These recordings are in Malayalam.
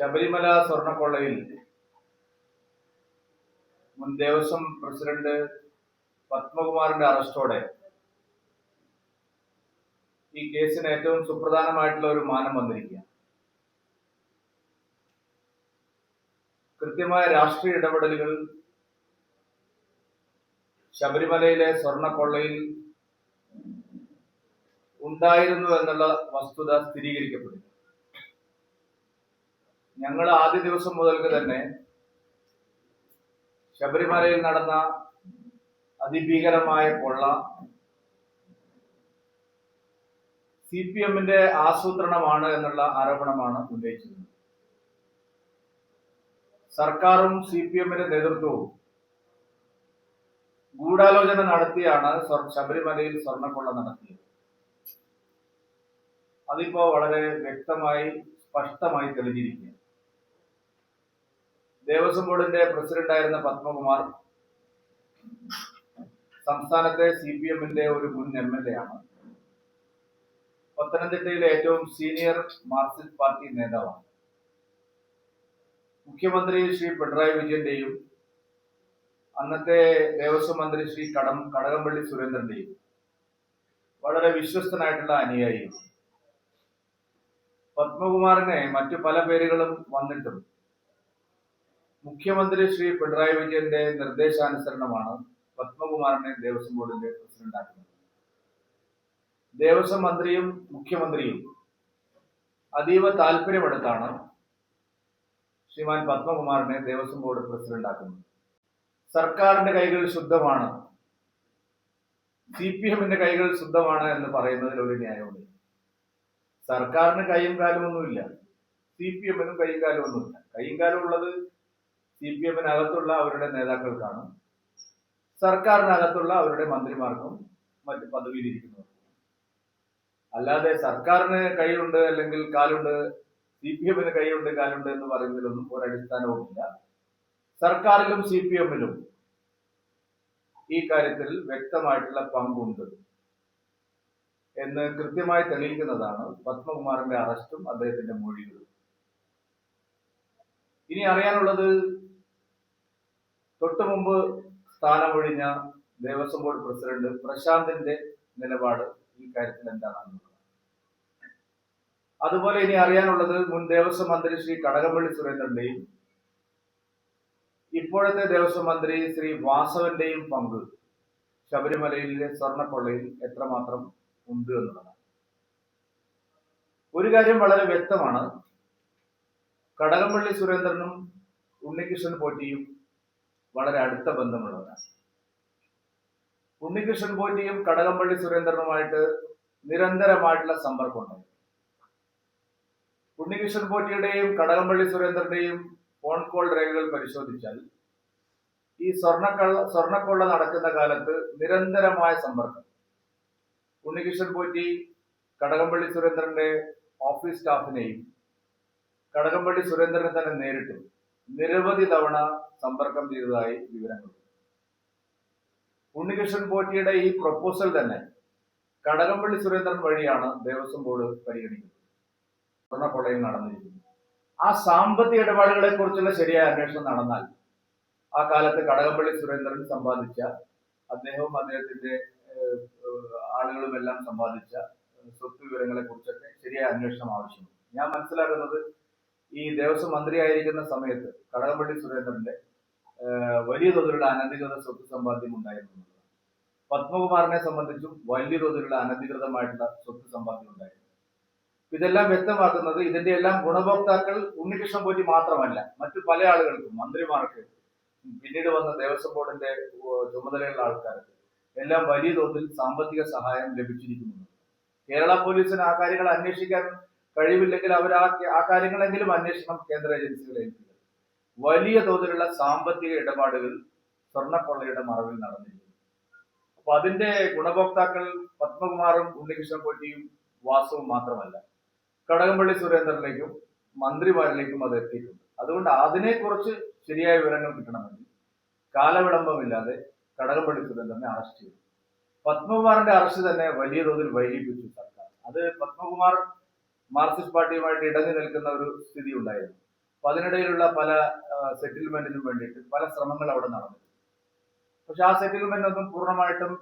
ശബരിമല സ്വർണക്കൊള്ളയിൽ മുൻ ദേവസ്വം പ്രസിഡന്റ് പത്മകുമാറിന്റെ അറസ്റ്റോടെ ഈ കേസിന് ഏറ്റവും സുപ്രധാനമായിട്ടുള്ള ഒരു മാനം വന്നിരിക്കുക കൃത്യമായ രാഷ്ട്രീയ ഇടപെടലുകൾ ശബരിമലയിലെ സ്വർണക്കൊള്ളയിൽ ഉണ്ടായിരുന്നു എന്നുള്ള വസ്തുത സ്ഥിരീകരിക്കപ്പെട്ടു ഞങ്ങൾ ആദ്യ ദിവസം മുതൽക്ക് തന്നെ ശബരിമലയിൽ നടന്ന അതിഭീകരമായ കൊള്ള സി പി എമ്മിന്റെ ആസൂത്രണമാണ് എന്നുള്ള ആരോപണമാണ് ഉന്നയിച്ചിരുന്നത്. സർക്കാരും സി പി എമ്മിന്റെ നേതൃത്വവും ഗൂഢാലോചന നടത്തിയാണ് ശബരിമലയിൽ സ്വർണക്കൊള്ള നടത്തിയത്. അതിപ്പോ വളരെ വ്യക്തമായി സ്പഷ്ടമായി തെളിഞ്ഞിരിക്കുക ദേവസ്വം ബോർഡിന്റെ പ്രസിഡന്റായിരുന്ന പത്മകുമാർ സംസ്ഥാനത്തെ സി പി എമ്മിന്റെ ഒരു മുൻ എം എൽ എ ആണ്. പത്തനംതിട്ടയിലെ ഏറ്റവും സീനിയർ മാർക്സിസ്റ്റ് പാർട്ടി നേതാവാണ്. മുഖ്യമന്ത്രി ശ്രീ പിണറായി വിജയന്റെയും അന്നത്തെ ദേവസ്വം മന്ത്രി ശ്രീ കടം കടകംപള്ളി സുരേന്ദ്രന്റെയും വളരെ വിശ്വസ്തനായിട്ടുള്ള അനുയായിയാണ് പത്മകുമാറിനെ മറ്റു പല പേരുകളും വന്നിട്ടും മുഖ്യമന്ത്രി ശ്രീ പിണറായി വിജയന്റെ നിർദ്ദേശാനുസരണമാണ് പത്മകുമാറിനെ ദേവസ്വം ബോർഡിന്റെ പ്രസിഡന്റാക്കുന്നത് ദേവസ്വം മന്ത്രിയും മുഖ്യമന്ത്രിയും അതീവ താല്പര്യമെടുത്താണ് ശ്രീമാൻ പത്മകുമാറിനെ ദേവസ്വം ബോർഡ് പ്രസിഡന്റാക്കുന്നത് സർക്കാരിന്റെ കൈകൾ ശുദ്ധമാണ്. സി പി എമ്മിന്റെ കൈകൾ ശുദ്ധമാണ് എന്ന് പറയുന്നതിൽ ഒരു ന്യായമുണ്ട് സർക്കാരിന് കൈയും കാലും ഒന്നുമില്ല സി പി എമ്മിനും കൈയും കാലും ഒന്നുമില്ല കൈയും കാലും ഉള്ളത് സി പി എമ്മിനകത്തുള്ള അവരുടെ നേതാക്കൾക്കാണ് സർക്കാരിനകത്തുള്ള അവരുടെ മന്ത്രിമാർക്കും മറ്റ് പദവിയിലിരിക്കുന്നവർക്കും അല്ലാതെ സർക്കാരിന് കൈയുണ്ട് അല്ലെങ്കിൽ കാലുണ്ട് സി പി എമ്മിന് കൈയുണ്ട് കാലുണ്ട് എന്ന് പറയുന്നതിലൊന്നും ഒരടിസ്ഥാനവുമില്ല സർക്കാരിലും സി പി എമ്മിലും ഈ കാര്യത്തിൽ വ്യക്തമായിട്ടുള്ള പങ്കുണ്ട് എന്ന് കൃത്യമായി തെളിയിക്കുന്നതാണ് പത്മകുമാറിന്റെ അറസ്റ്റും അദ്ദേഹത്തിന്റെ മൊഴികളും. ഇനി അറിയാനുള്ളത് തൊട്ടു മുമ്പ് സ്ഥാനമൊഴിഞ്ഞ ദേവസ്വം ബോർഡ് പ്രസിഡന്റ് പ്രശാന്തിന്റെ നിലപാട് ഈ കാര്യത്തിൽ എന്താണെന്നുള്ളത്. അതുപോലെ ഇനി അറിയാനുള്ളത് മുൻ ദേവസ്വം മന്ത്രി ശ്രീ കടകംപള്ളി സുരേന്ദ്രന്റെയും ഇപ്പോഴത്തെ ദേവസ്വം മന്ത്രി ശ്രീ വാസവന്റെയും പങ്ക് ശബരിമലയിലെ സ്വർണക്കൊള്ളയിൽ എത്രമാത്രം ഉണ്ട് എന്നുള്ളതാണ്. ഒരു കാര്യം വളരെ വ്യക്തമാണ്. കടകംപള്ളി സുരേന്ദ്രനും ഉണ്ണികൃഷ്ണൻ പോറ്റിയും വളരെ അടുത്ത ബന്ധമുള്ളവരാണ് ഉണ്ണികൃഷ്ണൻ പോറ്റിയും കടകംപള്ളി സുരേന്ദ്രനുമായിട്ട് നിരന്തരമായിട്ടുള്ള സമ്പർക്കമുണ്ടായി. ഉണ്ണികൃഷ്ണൻ പോറ്റിയുടെയും കടകംപള്ളി സുരേന്ദ്രന്റെയും ഫോൺ കോൾ രേഖകൾ പരിശോധിച്ചാൽ ഈ സ്വർണക്കള്ള സ്വർണക്കൊള്ള നടക്കുന്ന കാലത്ത് നിരന്തരമായ സമ്പർക്കം. ഉണ്ണികൃഷ്ണൻ പോറ്റി കടകംപള്ളി സുരേന്ദ്രന്റെ ഓഫീസ് സ്റ്റാഫിനെയും കടകംപള്ളി സുരേന്ദ്രനെ തന്നെ നേരിട്ടും നിരവധി തവണ സമ്പർക്കം ചെയ്തതായി വിവരങ്ങൾ. ഉണ്ണികൃഷ്ണൻ പോറ്റിയുടെ ഈ പ്രൊപ്പോസൽ തന്നെ കടകംപള്ളി സുരേന്ദ്രൻ വഴിയാണ് ദേവസ്വം ബോർഡ് പരിഗണിക്കുന്നത്. സ്വർണക്കൊള്ളയിൽ നടന്നിരിക്കുന്നത് ആ സാമ്പത്തിക ഇടപാടുകളെ കുറിച്ചുള്ള ശരിയായ അന്വേഷണം നടന്നാൽ ആ കാലത്ത് കടകംപള്ളി സുരേന്ദ്രൻ സമ്പാദിച്ച അദ്ദേഹവും അദ്ദേഹത്തിന്റെ ആളുകളും എല്ലാം സമ്പാദിച്ച സ്വത്ത് വിവരങ്ങളെ കുറിച്ചൊക്കെ ശരിയായ അന്വേഷണം ആവശ്യമാണ്. ഞാൻ മനസ്സിലാക്കുന്നത് ഈ ദേവസ്വം മന്ത്രിയായിരിക്കുന്ന സമയത്ത് കടകംപള്ളി സുരേന്ദ്രന്റെ വലിയ തോതിലുള്ള അനധികൃത സ്വത്ത് സമ്പാദ്യം ഉണ്ടായിരുന്നു. പത്മകുമാറിനെ സംബന്ധിച്ചും വലിയ തോതിലുള്ള അനധികൃതമായിട്ടുള്ള സ്വത്ത് സമ്പാദ്യം ഉണ്ടായിരുന്നു. ഇതെല്ലാം വ്യക്തമാക്കുന്നത് ഇതിന്റെ എല്ലാം ഗുണഭോക്താക്കൾ ഉണ്ണികൃഷ്ണൻ പോറ്റി മാത്രമല്ല മറ്റു പല ആളുകൾക്കും മന്ത്രിമാർക്ക് പിന്നീട് വന്ന ദേവസ്വം ബോർഡിന്റെ ചുമതലയുള്ള ആൾക്കാർക്ക് എല്ലാം വലിയ തോതിൽ സാമ്പത്തിക സഹായം ലഭിച്ചിരിക്കുന്നു കേരള പോലീസിന് ആ കാര്യങ്ങൾ അന്വേഷിക്കാൻ കഴിവില്ലെങ്കിൽ അവർ ആ കാര്യങ്ങളെങ്കിലും അന്വേഷണം കേന്ദ്ര ഏജൻസികളെ ഏൽപ്പിക്കുക വലിയ തോതിലുള്ള സാമ്പത്തിക ഇടപാടുകൾ സ്വർണക്കൊള്ളയുടെ മറവിൽ നടന്നിരുന്നു. അപ്പൊ അതിന്റെ ഗുണഭോക്താക്കൾ പത്മകുമാറും ഉണ്ണികൃഷ്ണൻ കോട്ടിയും വാസവും മാത്രമല്ല കടകംപള്ളി സുരേന്ദ്രനിലേക്കും മന്ത്രിമാരിലേക്കും അത് എത്തിയിട്ടുണ്ട്. അതുകൊണ്ട് അതിനെക്കുറിച്ച് ശരിയായ വിവരങ്ങൾ കിട്ടണമെങ്കിൽ കാലവിളംബമില്ലാതെ കടകംപള്ളി സുരേന്ദ്രനെ അറസ്റ്റ് ചെയ്തു. പത്മകുമാറിന്റെ അറസ്റ്റ് തന്നെ വലിയ തോതിൽ വൈകിപ്പിച്ചു സർക്കാർ. അത് പത്മകുമാർ മാർക്സിസ്റ്റ് പാർട്ടിയുമായിട്ട് ഇടഞ്ഞു നിൽക്കുന്ന ഒരു സ്ഥിതി ഉണ്ടായിരുന്നു. അപ്പൊ അതിനിടയിലുള്ള പല സെറ്റിൽമെന്റിനും വേണ്ടിയിട്ട് പല ശ്രമങ്ങൾ അവിടെ നടന്നു പക്ഷെ ആ സെറ്റിൽമെന്റ് ഒന്നും പൂർണമായിട്ടും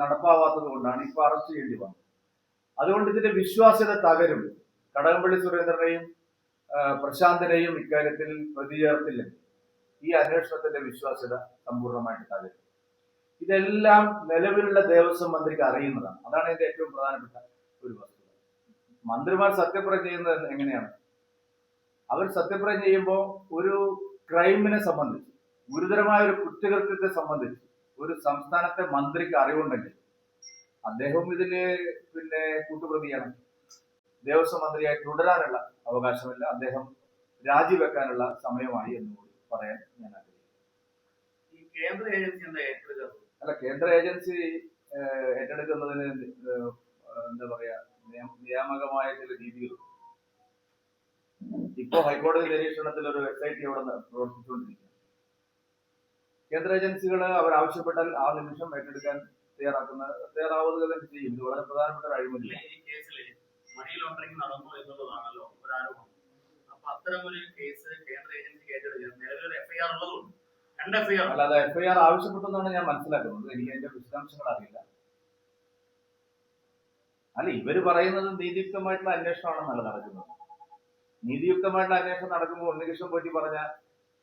നടപ്പാവാത്തത് കൊണ്ടാണ് ഇപ്പൊ അറസ്റ്റ് ചെയ്യേണ്ടി വന്നത്. അതുകൊണ്ട് ഇതിന്റെ വിശ്വാസ്യത തകരും. കടകംപള്ളി സുരേന്ദ്രനെയും പ്രശാന്തനെയും ഇക്കാര്യത്തിൽ പ്രതി ഈ അന്വേഷണത്തിന്റെ വിശ്വാസ്യത സമ്പൂർണമായിട്ട് തകരും. ഇതെല്ലാം നിലവിലുള്ള ദേവസ്വം മന്ത്രിക്ക് അറിയുന്നതാണ്. അതാണ് ഇതിന്റെ ഏറ്റവും പ്രധാനപ്പെട്ട ഒരു വസ്തുത. മന്ത്രിമാർ സത്യപ്രതി ചെയ്യുന്നത് എങ്ങനെയാണ്? അവർ സത്യപ്രതിജ്ഞ ചെയ്യുമ്പോൾ ഒരു ക്രൈമിനെ സംബന്ധിച്ച് ഗുരുതരമായ ഒരു കുറ്റകൃത്യത്തെ സംബന്ധിച്ച് ഒരു സംസ്ഥാനത്തെ മന്ത്രിക്ക് അറിവുണ്ടെങ്കിൽ അദ്ദേഹം ഇതിൽ പിന്നെ കൂട്ടുപ്രതിയാണ്. ദേവസ്വം മന്ത്രിയായി തുടരാനുള്ള അവകാശമില്ല. അദ്ദേഹം രാജിവെക്കാനുള്ള സമയമായി എന്ന് പറയാൻ ഞാൻ ആഗ്രഹിക്കുന്നു. കേന്ദ്ര ഏജൻസി അല്ല കേന്ദ്ര ഏജൻസി ഏറ്റെടുക്കുന്നതിന് എന്താ പറയാ നിയമ- നിയാമകമായ ചില രീതികളുണ്ട് ഇപ്പോ ഹൈക്കോടതി നിരീക്ഷണത്തിൽ ഒരു വെബ്സൈറ്റ് അവിടെ പ്രവർത്തിച്ചുകൊണ്ടിരിക്കുകയാണ് കേന്ദ്ര ഏജൻസികൾ അവർ ആവശ്യപ്പെട്ടാൽ ആ നിമിഷം ഏറ്റെടുക്കാൻ തയ്യാറാക്കുന്ന തയ്യാറാവുക തന്നെ ചെയ്യും. ഇത് വളരെ പ്രധാനപ്പെട്ട ഒരു അഴിമതി. ഈ കേസിൽ മണി ലോണ്ടറിംഗ് നടന്നു എന്നുള്ളതാണല്ലോ ഒരു ആരോപണം അപ്പൊ അത്തരം ഒരു കേസ് കേന്ദ്ര നിലവിൽ എഫ്ഐആർ ഉള്ളതുകൊണ്ട് രണ്ട് എഫ്ഐആർ അല്ലാതെ എഫ്ഐആർ ആവശ്യപ്പെട്ടെന്നാണ് ഞാൻ മനസ്സിലാക്കുന്നത്. എനിക്ക് അതിന്റെ വിശദാംശങ്ങൾ അറിയില്ല. അല്ല ഇവർ പറയുന്നത് നീതിയുക്തമായിട്ടുള്ള അന്വേഷണമാണെന്നല്ല നടക്കുന്നത്. നീതിയുക്തമായിട്ടുള്ള അന്വേഷണം നടക്കുമ്പോൾ ഉണ്ണികൃഷ്ണൻ പോറ്റി പറഞ്ഞ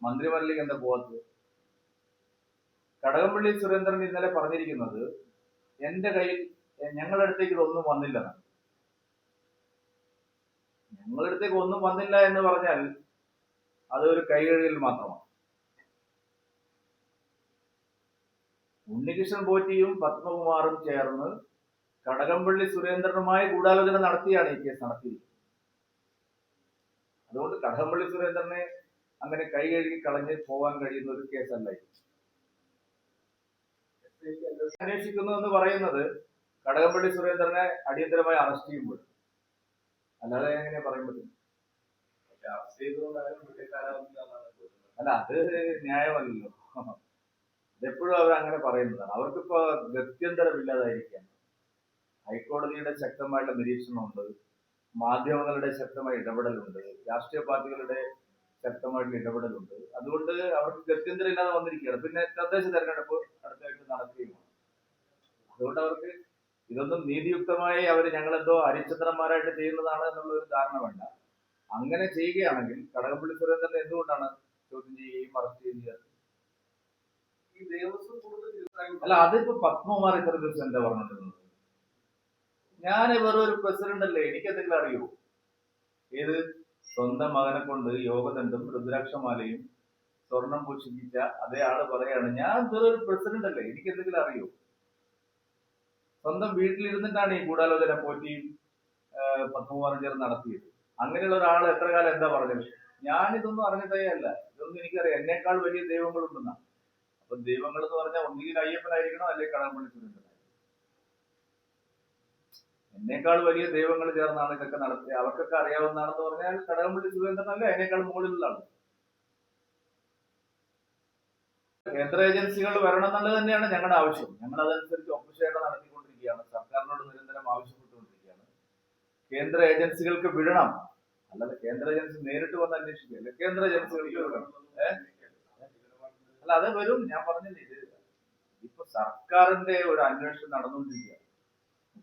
മന്ത്രിമാരിലേക്ക് എന്താ പോകത്ത് കടകംപള്ളി സുരേന്ദ്രൻ ഇന്നലെ പറഞ്ഞിരിക്കുന്നത് എന്റെ കയ്യിൽ ഞങ്ങളുടെ അടുത്തേക്ക് ഇതൊന്നും വന്നില്ലെന്നാണ് ഞങ്ങളുടെ അടുത്തേക്ക് ഒന്നും വന്നില്ല എന്ന് പറഞ്ഞാൽ അതൊരു കൈകഴുകൽ മാത്രമാണ്. ഉണ്ണികൃഷ്ണൻ പോറ്റിയും പത്മകുമാറും ചേർന്ന് കടകംപള്ളി സുരേന്ദ്രനുമായി ഗൂഢാലോചന നടത്തിയാണ് ഈ കേസ് നടത്തിയത് അതുകൊണ്ട് കടകംപള്ളി സുരേന്ദ്രനെ അങ്ങനെ കൈ കഴുകി കളഞ്ഞ് പോകാൻ കഴിയുന്ന ഒരു കേസല്ല അന്വേഷിക്കുന്നു എന്ന് പറയുന്നത് കടകംപള്ളി സുരേന്ദ്രനെ അടിയന്തരമായി അറസ്റ്റ് ചെയ്യുമ്പോൾ അല്ലാതെ എങ്ങനെ പറയാൻ പറ്റും? അല്ല അത് ന്യായമല്ലല്ലോ. ഇതെപ്പോഴും അവർ അങ്ങനെ പറയുന്നതാണ്. അവർക്കിപ്പോ ഗത്യന്തരമില്ലാതായിരിക്കാം. ഹൈക്കോടതിയുടെ ശക്തമായിട്ടുള്ള നിരീക്ഷണമുണ്ട്. മാധ്യമങ്ങളുടെ ശക്തമായ ഇടപെടലുണ്ട് രാഷ്ട്രീയ പാർട്ടികളുടെ ശക്തമായിട്ടുള്ള ഇടപെടലുണ്ട്. അതുകൊണ്ട് അവർക്ക് ഗത്യന്തരമില്ലാതെ വന്നിരിക്കുകയാണ്. പിന്നെ തദ്ദേശ തെരഞ്ഞെടുപ്പ് അടുത്തായിട്ട് നടക്കുകയുമാണ്. അതുകൊണ്ട് അവർക്ക് ഇതൊന്നും നീതിയുക്തമായി അവർ ഞങ്ങളെന്തോ ഹരിചന്ദ്രന്മാരായിട്ട് ചെയ്യുന്നതാണ് എന്നുള്ള ഒരു ധാരണ വേണ്ട. അങ്ങനെ ചെയ്യുകയാണെങ്കിൽ കടകംപള്ളി സുരേന്ദ്രൻ എന്തുകൊണ്ടാണ് ചോദ്യം ചെയ്യുകയും അറസ്റ്റ് ചെയ്യുകയും അല്ല അതിപ്പോ പത്മകുമാർ ഇത്ര ദിവസം എന്താ പറഞ്ഞിട്ടുള്ളത്? ഞാൻ വെറും ഒരു പ്രസിഡന്റ് അല്ലേ? എനിക്ക് എന്തെങ്കിലും അറിയോ? ഏത്? സ്വന്തം മകനെ കൊണ്ട് യോഗദണ്ഡും രുദ്രാക്ഷമാലയും സ്വർണം പൂഷിപ്പിച്ച അതേ ആൾ പറയാണ്. ഞാൻ വെറും ഒരു പ്രസിഡന്റ് അല്ലേ? എനിക്ക് എന്തെങ്കിലും അറിയോ? സ്വന്തം വീട്ടിലിരുന്നിട്ടാണ് ഈ ഗൂഢാലോചന പോറ്റിയും പത്മകുമാറും ചേർന്ന് നടത്തിയത്. അങ്ങനെയുള്ള ഒരാൾ എത്ര കാലം എന്താ പറഞ്ഞത്? ഞാൻ ഇതൊന്നും അല്ല ഇതൊന്നും എനിക്കറിയാം. എന്നേക്കാൾ വലിയ ദൈവങ്ങളുണ്ടെന്നാണ് അപ്പൊ ദൈവങ്ങൾ എന്ന് പറഞ്ഞാൽ ഒന്നുകിൽ അയ്യപ്പനായിരിക്കണം അല്ലെങ്കിൽ കടകംപള്ളി സുരേന്ദ്രനായിരിക്കണം എന്നേക്കാൾ വലിയ ദൈവങ്ങൾ ചേർന്നാണ് ഇതൊക്കെ നടത്തിയത്. അവർക്കൊക്കെ അറിയാവുന്നതാണെന്ന് പറഞ്ഞാൽ കടകംപള്ളി സുരേന്ദ്രൻ അല്ല അതിനേക്കാൾ മുകളിലുള്ളതാണ്. കേന്ദ്ര ഏജൻസികൾ വരണം എന്നുള്ളത് തന്നെയാണ് ഞങ്ങളുടെ ആവശ്യം. ഞങ്ങൾ അതനുസരിച്ച് ഒപ്പുശേഖ നടത്തിക്കൊണ്ടിരിക്കുകയാണ്. സർക്കാരിനോട് നിരന്തരം ആവശ്യപ്പെട്ടുകൊണ്ടിരിക്കുകയാണ്. കേന്ദ്ര ഏജൻസികൾക്ക് വിടണം. അല്ലാതെ കേന്ദ്ര ഏജൻസി നേരിട്ട് വന്ന് അന്വേഷിക്കുകയല്ല കേന്ദ്ര ഏജൻസികൾക്ക് വിടണം അല്ല അത് വരും. ഞാൻ പറഞ്ഞില്ലേ ഇത് ഇപ്പൊ സർക്കാരിന്റെ ഒരു അന്വേഷണം നടന്നുകൊണ്ടിരിക്കുകയാണ്.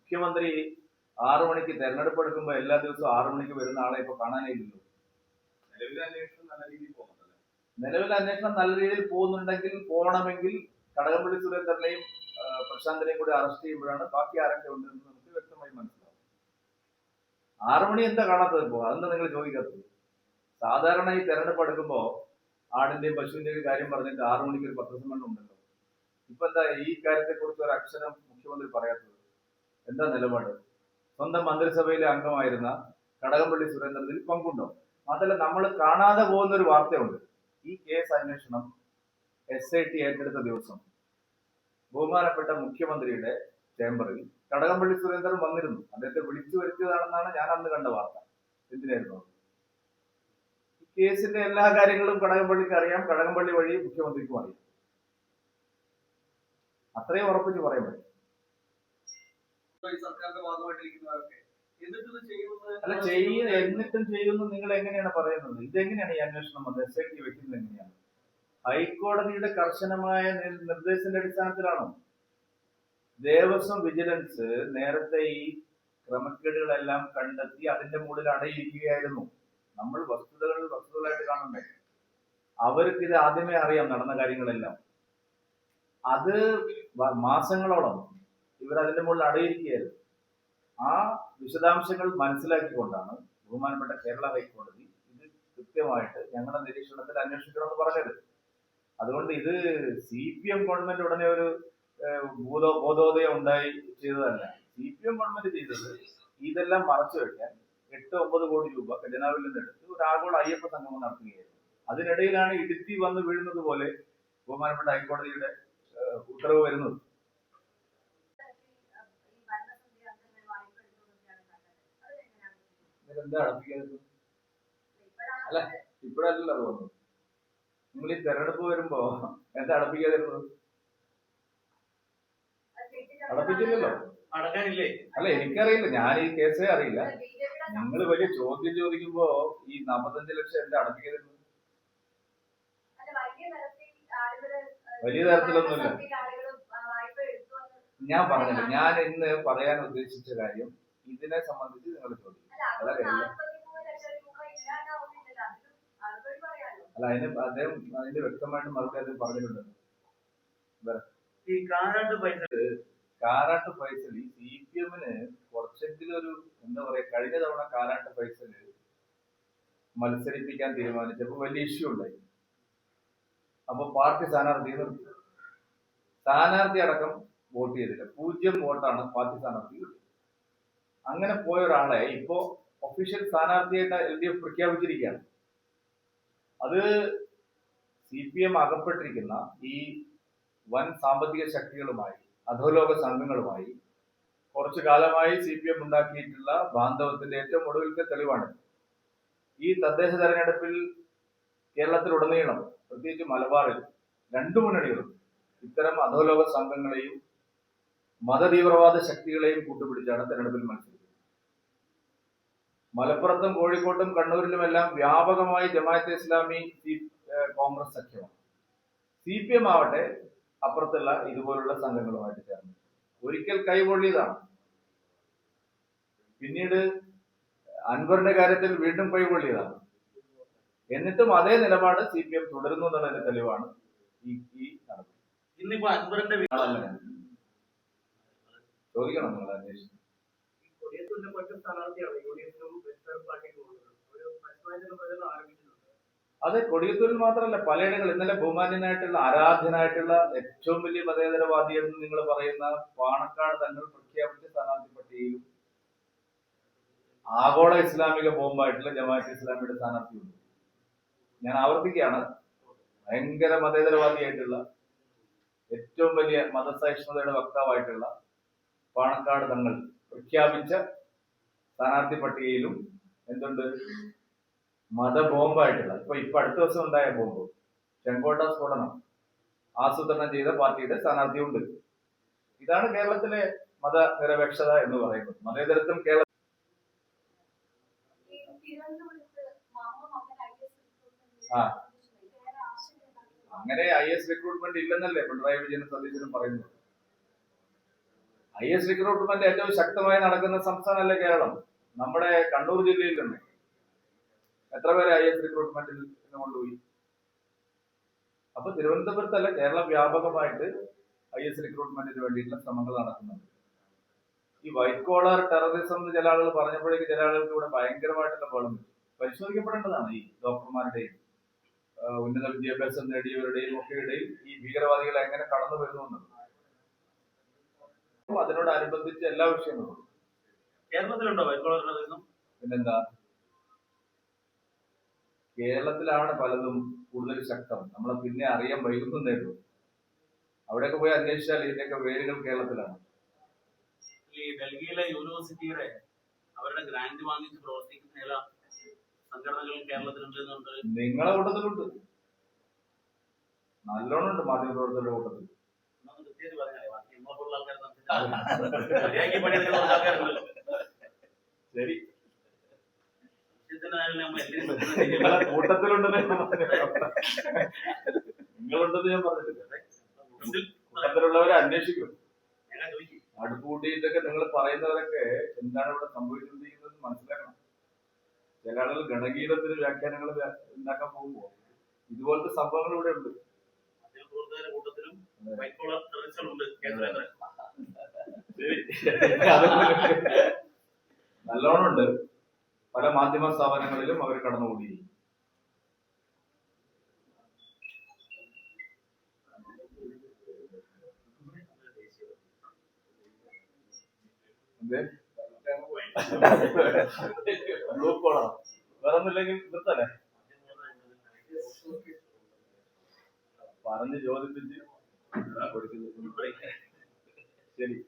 മുഖ്യമന്ത്രി ആറു മണിക്ക് തെരഞ്ഞെടുപ്പ് എടുക്കുമ്പോൾ എല്ലാ ദിവസവും ആറു മണിക്ക് വരുന്ന ആളെ ഇപ്പൊ കാണാനില്ലല്ലോ നിലവിലെ അന്വേഷണം നല്ല രീതിയിൽ പോകുന്നുണ്ടല്ലേ? നിലവിൽ അന്വേഷണം നല്ല രീതിയിൽ പോകുന്നുണ്ടെങ്കിൽ പോകണമെങ്കിൽ കടകംപള്ളി സുരേന്ദ്രനെയും പ്രശാന്തിനെയും കൂടി അറസ്റ്റ് ചെയ്യുമ്പോഴാണ് ബാക്കി ആരൊക്കെ ഉണ്ടെന്ന് നമുക്ക് വ്യക്തമായി മനസ്സിലാവും ആറു മണി എന്താ കാണാത്തത് ഇപ്പോ? അതെന്താ നിങ്ങൾ ചോദിക്കാത്തത്? സാധാരണ ഈ തെരഞ്ഞെടുപ്പ് എടുക്കുമ്പോ ആടിന്റെയും പശുവിന്റെയും കാര്യം പറഞ്ഞിട്ട് ആറു മണിക്ക് ഒരു പത്രസമ്മേളനം ഉണ്ടല്ലോ. ഇപ്പൊ എന്താ ഈ കാര്യത്തെ കുറിച്ച് ഒരു അക്ഷരം മുഖ്യമന്ത്രി പറയാത്തത്? എന്താ നിലപാട്? സ്വന്തം മന്ത്രിസഭയിലെ അംഗമായിരുന്ന കടകംപള്ളി സുരേന്ദ്രൻ പങ്കുണ്ടോ? മാത്രമല്ല നമ്മൾ കാണാതെ പോകുന്ന ഒരു വാർത്തയുണ്ട്. ഈ കേസ് അന്വേഷണം എസ് ഐ ടി ഏറ്റെടുത്ത ദിവസം. ബഹുമാനപ്പെട്ട മുഖ്യമന്ത്രിയുടെ ചേംബറിൽ കടകംപള്ളി സുരേന്ദ്രൻ വന്നിരുന്നു. അദ്ദേഹത്തെ വിളിച്ചു വരുത്തിയതാണെന്നാണ് ഞാൻ അന്ന് കണ്ട വാർത്ത. എന്തിനായിരുന്നു? ഈ കേസിന്റെ എല്ലാ കാര്യങ്ങളും കടകംപള്ളിക്ക് അറിയാം. കടകംപള്ളി വഴി മുഖ്യമന്ത്രിക്കും അറിയാം. അത്രയും ഉറപ്പിച്ച് പറയാൻ പറ്റും. അല്ല ചെയ്യുന്ന എന്നിട്ടും ചെയ്യുന്നു നിങ്ങൾ എങ്ങനെയാണ് പറയുന്നത്? ഇതെങ്ങനെയാണ് ഈ അന്വേഷണം വന്നത്? എസ് ഐ ടി വെക്കുന്നത് എങ്ങനെയാണ്? ഹൈക്കോടതിയുടെ കർശനമായ നിർദ്ദേശത്തിന്റെ അടിസ്ഥാനത്തിലാണോ? ദേവസ്വം വിജിലൻസ് നേരത്തെ ഈ ക്രമക്കേടുകളെല്ലാം കണ്ടെത്തി അതിന്റെ മുകളിൽ അടയിരിക്കുകയായിരുന്നു. നമ്മൾ വസ്തുതകൾ വസ്തുതകളായിട്ട് കാണണ്ടേ അവർക്ക് ഇത് ആദ്യമേ അറിയാം നടന്ന കാര്യങ്ങളെല്ലാം. അത് മാസങ്ങളോളം ഇവർ അതിന്റെ മുകളിൽ അടയിരിക്കുകയായിരുന്നു. ആ വിശദാംശങ്ങൾ മനസ്സിലാക്കിക്കൊണ്ടാണ് ബഹുമാനപ്പെട്ട കേരള ഹൈക്കോടതി ഇത് കൃത്യമായിട്ട് ഞങ്ങളുടെ നിരീക്ഷണത്തിൽ അന്വേഷിക്കണമെന്ന് പറഞ്ഞത്. അതുകൊണ്ട് ഇത് സി പി എം ഗവൺമെന്റ് ഉടനെ ഒരു ബോധോ ബോധോദയം ഉണ്ടായി ചെയ്തതല്ല. സി പി എം ഗവൺമെന്റ് ചെയ്തത് ഇതെല്ലാം മറച്ചു വെക്കാൻ എട്ട് ഒമ്പത് കോടി രൂപ ഖജനാവിൽ നിന്ന് എടുത്ത് ഒരു ആഗോള അയ്യപ്പ സംഗമം നടത്തുകയായിരുന്നു. അതിനിടയിലാണ് ഇടുത്തി വന്ന് വീഴുന്നത് പോലെ ബഹുമാനപ്പെട്ട ഹൈക്കോടതിയുടെ ഉത്തരവ് വരുന്നത്. അല്ല ഇപ്പോഴല്ലല്ലോ തോന്നുന്നു. നിങ്ങൾ ഈ തെരഞ്ഞെടുപ്പ് വരുമ്പോ എന്താ അടപ്പിക്കാതിരുന്നത്? അടപ്പിച്ചില്ലല്ലോ. അടക്കാനില്ലേ? അല്ല എനിക്കറിയില്ല. ഞാൻ ഈ കേസേ അറിയില്ല. നിങ്ങൾ വലിയ ചോദ്യം ചോദിക്കുമ്പോ ഈ നാപ്പത്തഞ്ച് ലക്ഷം എന്താ അടപ്പിക്കാതിരുന്നത്? വലിയ തരത്തിലൊന്നുമില്ല. ഞാൻ പറഞ്ഞില്ല. ഞാൻ ഇന്ന് പറയാൻ ഉദ്ദേശിച്ച കാര്യം ഇതിനെ സംബന്ധിച്ച് നിങ്ങൾ ചോദിക്കും. അല്ല അതിന് അദ്ദേഹം അതിന്റെ വ്യക്തമായിട്ട് മറുപടി അദ്ദേഹം പറഞ്ഞിട്ടുണ്ട്. ഈ കാരാട്ട് ഫൈസൽ ഈ സി പി എമ്മിന് കുറച്ചെങ്കിലും ഒരു എന്താ പറയാ കഴിഞ്ഞ തവണ കാരാട്ട് ഫൈസൽ മത്സരിപ്പിക്കാൻ തീരുമാനിച്ചപ്പോൾ വലിയ ഇഷ്യൂ ഉണ്ടായി. അപ്പൊ പാർട്ടി സ്ഥാനാർത്ഥി സ്ഥാനാർത്ഥി അടക്കം വോട്ട് ചെയ്തില്ല. പൂജ്യം വോട്ടാണ് പാർട്ടി സ്ഥാനാർത്ഥി അങ്ങനെ പോയ ഒരാളെ ഇപ്പോ ഒഫീഷ്യൽ സ്ഥാനാർത്ഥിയായിട്ട് എൽ ഡി എഫ് പ്രഖ്യാപിച്ചിരിക്കുകയാണ്. അത് സി പി എം അകപ്പെട്ടിരിക്കുന്ന ഈ വൻ സാമ്പത്തിക ശക്തികളുമായി അധോലോക സംഘങ്ങളുമായി കുറച്ചു കാലമായി സി പി എം ഉണ്ടാക്കിയിട്ടുള്ള ബാന്ധവത്തിന്റെ ഏറ്റവും ഒടുവിലത്തെ തെളിവാണ് ഈ തദ്ദേശ തെരഞ്ഞെടുപ്പിൽ കേരളത്തിലുടനീളം പ്രത്യേകിച്ച് മലബാറിൽ രണ്ടു മുന്നണികളും ഇത്തരം അധോലോക സംഘങ്ങളെയും മതതീവ്രവാദ ശക്തികളെയും കൂട്ടുപിടിച്ചാണ് തെരഞ്ഞെടുപ്പിൽ മത്സരിക്കുന്നത് മലപ്പുറത്തും കോഴിക്കോട്ടും കണ്ണൂരിലുമെല്ലാം വ്യാപകമായി ജമാഅത്തെ ഇസ്ലാമി കോൺഗ്രസ് സഖ്യമാണ്. സി പി എം ആവട്ടെ അപ്പുറത്തുള്ള ഇതുപോലുള്ള സംഘങ്ങളുമായിട്ട് ചേർന്ന്. ഒരിക്കൽ കൈപൊള്ളിയതാണ്. പിന്നീട് അൻവറിന്റെ കാര്യത്തിൽ വീണ്ടും കൈപൊള്ളിയതാണ്. എന്നിട്ടും അതേ നിലപാട് സി പി എം തുടരുന്നു എന്നുള്ളതിന്റെ തെളിവാണ് ഈ ഈ നടപടി. ഇന്നിപ്പോ അൻവറിന്റെ. ചോദിക്കണം നിങ്ങൾ അന്വേഷിച്ചു. കൊടിയത്തൂരിന്റെ മറ്റു സ്ഥാനാർത്ഥിയാണ്. യു ഡി എഫിനും വെൽഫെയർ പാർട്ടിക്കും ഒരു പരസ്യമായിട്ടുള്ള പ്രചരണം ആരംഭിച്ചിട്ടുണ്ട്. അത് കൊടിയത്തൂരിൽ മാത്രമല്ല പലയിടങ്ങൾ ഇന്നലെ ബഹുമാന്യനായിട്ടുള്ള ആരാധ്യനായിട്ടുള്ള ഏറ്റവും വലിയ മതേതരവാദി എന്ന് നിങ്ങൾ പറയുന്ന പാണക്കാട് തങ്ങൾ പ്രഖ്യാപിച്ച സ്ഥാനാർത്ഥി പട്ടികയിലും ആഗോള ഇസ്ലാമിക ബോംബായിട്ടുള്ള ജമാഅത്ത് ഇസ്ലാമിയുടെ സ്ഥാനാർത്ഥിയുണ്ട്. ഞാൻ ആവർത്തിക്കുകയാണ്. ഭയങ്കര മതേതരവാദിയായിട്ടുള്ള ഏറ്റവും വലിയ മതസഹിഷ്ണുതയുടെ വക്താവായിട്ടുള്ള പാണക്കാട് തങ്ങൾ പ്രഖ്യാപിച്ച സ്ഥാനാർത്ഥി പട്ടികയിലും എന്തുണ്ട്? മതബോംബായിട്ടുള്ള ഇപ്പൊ ഇപ്പൊ അടുത്ത ദിവസം ഉണ്ടായ ബോംബ്. ചെങ്കോട്ട സ്ഫോടനം. ആസൂത്രണം ചെയ്ത പാർട്ടിയുടെ സ്ഥാനാർത്ഥിയുണ്ട് ഇതാണ് കേരളത്തിലെ മതനിരപേക്ഷത എന്ന് പറയുന്നത്. മതേതരത്വം കേരള ആ. അങ്ങനെ ഐ എസ് റിക്രൂട്ട്മെന്റ് ഇല്ലെന്നല്ലേ പിണറായി വിജയനും സതീശനും പറയുന്നത്. ഐ എസ് റിക്രൂട്ട്മെന്റ് ഏറ്റവും ശക്തമായി നടക്കുന്ന സംസ്ഥാനമല്ലേ കേരളം? നമ്മുടെ കണ്ണൂർ ജില്ലയിൽ തന്നെ എത്ര പേരെ ഐ എസ് റിക്രൂട്ട്മെന്റിൽ കൊണ്ടുപോയി? അപ്പൊ തിരുവനന്തപുരത്തല്ല കേരളം വ്യാപകമായിട്ട് ഐ എസ് റിക്രൂട്ട്മെന്റിന് വേണ്ടിയിട്ടുള്ള ശ്രമങ്ങൾ നടക്കുന്നുണ്ട്. ഈ വൈറ്റ് കോളർ ടെററിസം എന്ന് ചില ആളുകൾ പറഞ്ഞപ്പോഴേക്ക് ചില ആളുകൾക്ക് ഇവിടെ ഭയങ്കരമായിട്ടുള്ള ബളം പരിശോധിക്കപ്പെടേണ്ടതാണ് ഈ ഡോക്ടർമാരുടെയും ഉന്നത വിദ്യാഭ്യാസം നേടിയവരുടെയും ഒക്കെ ഇടയിൽ ഈ ഭീകരവാദികൾ എങ്ങനെ കടന്നു വരുന്നു അതിനോടനുബന്ധിച്ച് എല്ലാ വിഷയങ്ങളും കേരളത്തിലുണ്ടോ വൈക്കോളർ ദിവസം പിന്നെന്താ? കേരളത്തിലാണ് പലതും കൂടുതൽ ശക്തം. നമ്മളെ പിന്നെ അറിയാൻ വൈകുന്നേ ഉള്ളൂ. അവിടെയൊക്കെ പോയി അന്വേഷിച്ചാൽ ഇതിന്റെയൊക്കെ വേരുകൾ കേരളത്തിലാണ്. ഈ ഡൽഹിയിലെ യൂണിവേഴ്സിറ്റിയുടെ അവരുടെ ഗ്രാന്റ് വാങ്ങിച്ച് പ്രവർത്തിക്കുന്ന ചില സംഘടനകൾ കേരളത്തിലുണ്ട് നിങ്ങളെ കൂട്ടത്തിലുണ്ട്. നല്ലോണം ഉണ്ട് മാധ്യമപ്രവർത്തകരുടെ കൂട്ടത്തിൽ. കൃത്യമായിട്ട് പറഞ്ഞാലേ ആൾക്കാരുണ്ടല്ലോ ശരി ഞാൻ നിങ്ങൾ പറയുന്നവരൊക്കെ എന്താണ് ഇവിടെ സംഭവിച്ചുകൊണ്ടിരിക്കുന്നത് മനസ്സിലാക്കണം ചില ആളുകൾ ഗണഗീതത്തിന് വ്യാഖ്യാനങ്ങൾ വ്യാ- ഉണ്ടാക്കാൻ പോകുമ്പോൾ ഇതുപോലത്തെ സംഭവങ്ങൾ ഇവിടെ ഉണ്ട് മാധ്യമപ്രവർത്തകരുടെ കൂട്ടത്തിലും വൈറ്റ് കോളർ പല മാധ്യമ സ്ഥാപനങ്ങളിലും അവർ കടന്നുകൂടിയിരിക്കും ബ്ലൂ കോളർ വേറെ ഒന്നുമില്ലെങ്കിൽ നിർത്തല്ലേ? പറഞ്ഞ് ചോദിപ്പിച്ച് കൊടുക്കുന്നു. ശരി.